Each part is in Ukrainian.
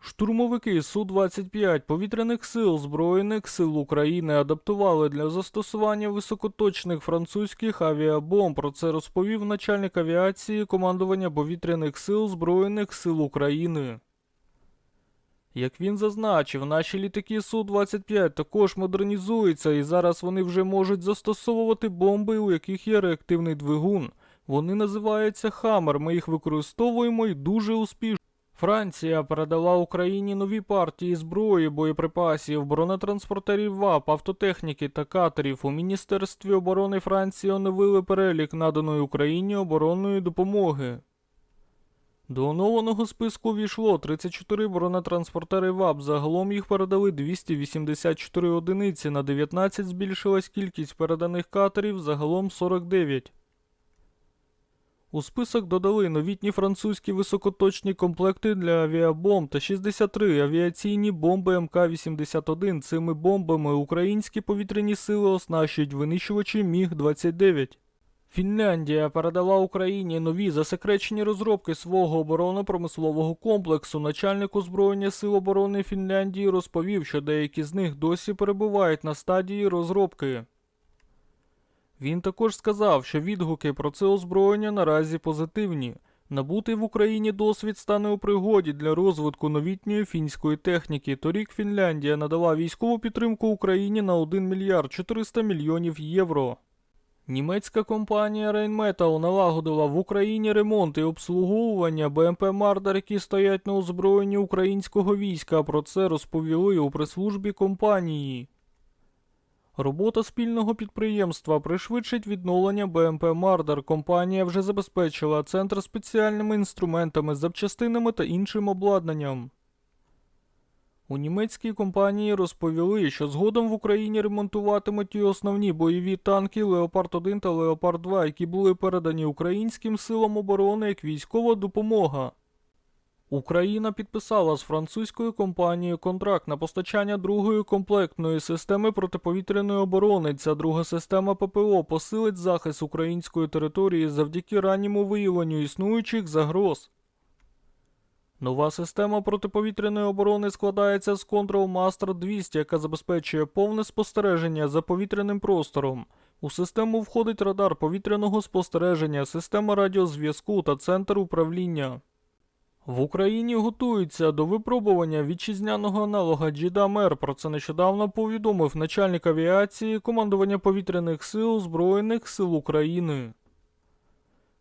Штурмовики Су-25 повітряних сил Збройних сил України адаптували для застосування високоточних французьких авіабомб. Про це розповів начальник авіації командування повітряних сил Збройних сил України. Як він зазначив, наші літаки Су-25 також модернізуються і зараз вони вже можуть застосовувати бомби, у яких є реактивний двигун. Вони називаються Хаммер. Ми їх використовуємо і дуже успішно. Франція передала Україні нові партії зброї, боєприпасів, бронетранспортерів ВАП, автотехніки та катерів. У Міністерстві оборони Франції оновили перелік наданої Україні оборонної допомоги. До оновленого списку війшло 34 бронетранспортери ВАП. Загалом їх передали 284 одиниці. На 19 збільшилась кількість переданих катерів, загалом 49. У список додали новітні французькі високоточні комплекти для авіабомб та 63 авіаційні бомби МК-81. Цими бомбами українські повітряні сили оснащують винищувачі Міг-29. Фінляндія передала Україні нові засекречені розробки свого оборонно-промислового комплексу. Начальник озброєння Сил оборони Фінляндії розповів, що деякі з них досі перебувають на стадії розробки. Він також сказав, що відгуки про це озброєння наразі позитивні. Набутий в Україні досвід стане у пригоді для розвитку новітньої фінської техніки. Торік Фінляндія надала військову підтримку Україні на 1 мільярд 400 мільйонів євро. Німецька компанія Rheinmetall налагодила в Україні ремонт і обслуговування БМП Мардер, які стоять на озброєнні українського війська. Про це розповіли у прес-службі компанії. Робота спільного підприємства пришвидшить відновлення БМП Мардер. Компанія вже забезпечила центр спеціальними інструментами, запчастинами та іншим обладнанням. У німецькій компанії розповіли, що згодом в Україні ремонтуватимуть і основні бойові танки Леопард 1 та Леопард 2, які були передані українським силам оборони як військова допомога. Україна підписала з французькою компанією контракт на постачання другої комплектної системи протиповітряної оборони. Ця друга система ППО посилить захист української території завдяки ранньому виявленню існуючих загроз. Нова система протиповітряної оборони складається з Control Master 200, яка забезпечує повне спостереження за повітряним простором. У систему входить радар повітряного спостереження, система радіозв'язку та центр управління. В Україні готуються до випробування вітчизняного аналога Джідамер. Про це нещодавно повідомив начальник авіації командування повітряних сил Збройних сил України.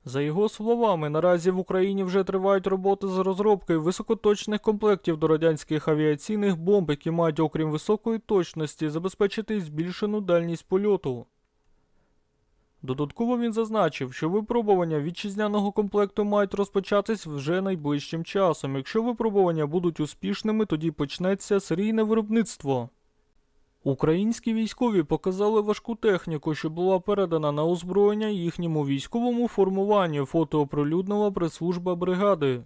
За його словами, наразі в Україні вже тривають роботи з розробки високоточних комплектів до радянських авіаційних бомб, які мають, окрім високої точності, забезпечити збільшену дальність польоту. Додатково він зазначив, що випробування вітчизняного комплекту мають розпочатись вже найближчим часом. Якщо випробування будуть успішними, тоді почнеться серійне виробництво. Українські військові показали важку техніку, що була передана на озброєння їхньому військовому формуванню. Фото оприлюднила прес-служба бригади.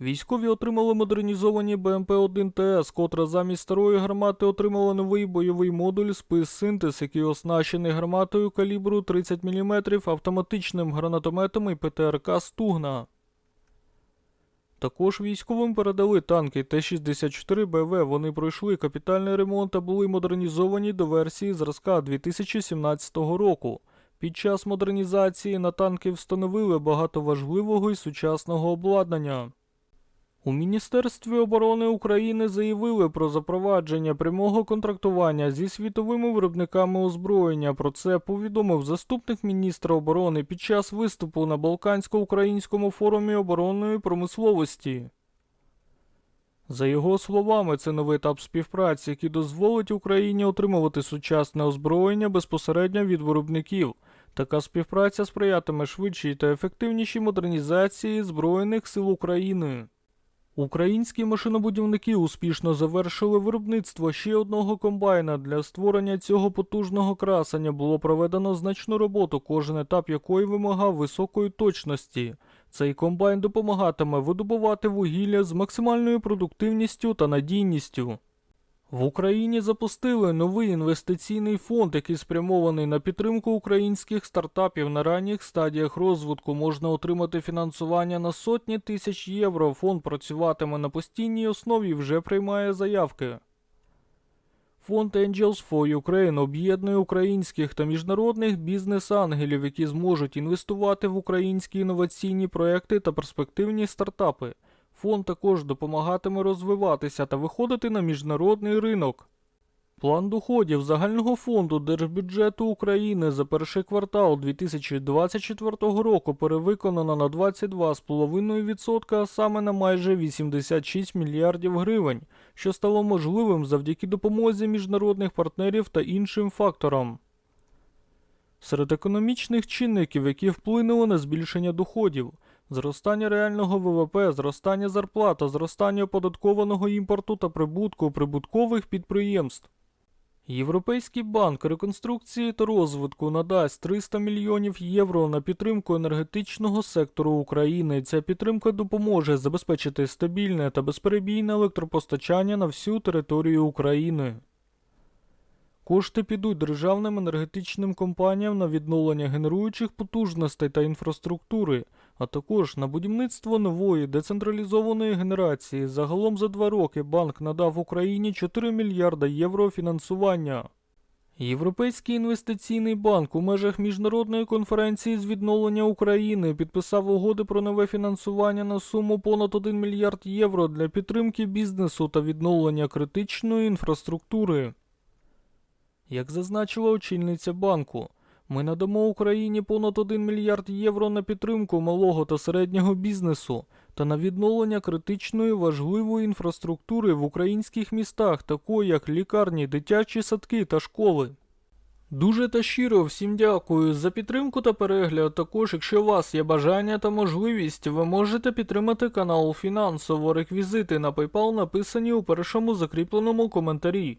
Військові отримали модернізовані БМП-1 ТС, котра замість старої гармати отримала новий бойовий модуль спис синтез, який оснащений гарматою калібру 30 мм, автоматичним гранатометом і ПТРК Стугна. Також військовим передали танки Т-64 БВ. Вони пройшли капітальний ремонт та були модернізовані до версії зразка 2017 року. Під час модернізації на танки встановили багато важливого і сучасного обладнання. У Міністерстві оборони України заявили про запровадження прямого контрактування зі світовими виробниками озброєння. Про це повідомив заступник міністра оборони під час виступу на Балкансько-українському форумі оборонної промисловості. За його словами, це новий етап співпраці, який дозволить Україні отримувати сучасне озброєння безпосередньо від виробників. Така співпраця сприятиме швидшій та ефективнішій модернізації Збройних сил України. Українські машинобудівники успішно завершили виробництво ще одного комбайна. Для створення цього потужного красення було проведено значну роботу, кожен етап якої вимагав високої точності. Цей комбайн допомагатиме видобувати вугілля з максимальною продуктивністю та надійністю. В Україні запустили новий інвестиційний фонд, який спрямований на підтримку українських стартапів на ранніх стадіях розвитку. Можна отримати фінансування на сотні тисяч євро. Фонд працюватиме на постійній основі і вже приймає заявки. Фонд Angels for Ukraine об'єднує українських та міжнародних бізнес-ангелів, які зможуть інвестувати в українські інноваційні проекти та перспективні стартапи. Фонд також допомагатиме розвиватися та виходити на міжнародний ринок. План доходів загального фонду Держбюджету України за перший квартал 2024 року перевиконано на 22,5%, а саме на майже 86 мільярдів гривень, що стало можливим завдяки допомозі міжнародних партнерів та іншим факторам. Серед економічних чинників, які вплинули на збільшення доходів, зростання реального ВВП, зростання зарплат, та зростання оподаткованого імпорту та прибутку прибуткових підприємств. Європейський банк реконструкції та розвитку надасть 300 мільйонів євро на підтримку енергетичного сектору України. Ця підтримка допоможе забезпечити стабільне та безперебійне електропостачання на всю територію України. Кошти підуть державним енергетичним компаніям на відновлення генеруючих потужностей та інфраструктури, а також на будівництво нової децентралізованої генерації. Загалом за два роки банк надав Україні 4 мільярда євро фінансування. Європейський інвестиційний банк у межах міжнародної конференції з відновлення України підписав угоди про нове фінансування на суму понад 1 мільярд євро для підтримки бізнесу та відновлення критичної інфраструктури. Як зазначила очільниця банку, ми надамо Україні понад 1 мільярд євро на підтримку малого та середнього бізнесу та на відновлення критичної важливої інфраструктури в українських містах, такої як лікарні, дитячі садки та школи. Дуже та щиро всім дякую за підтримку та перегляд. Також, якщо у вас є бажання та можливість, ви можете підтримати канал фінансово. Реквізити на PayPal написані у першому закріпленому коментарі.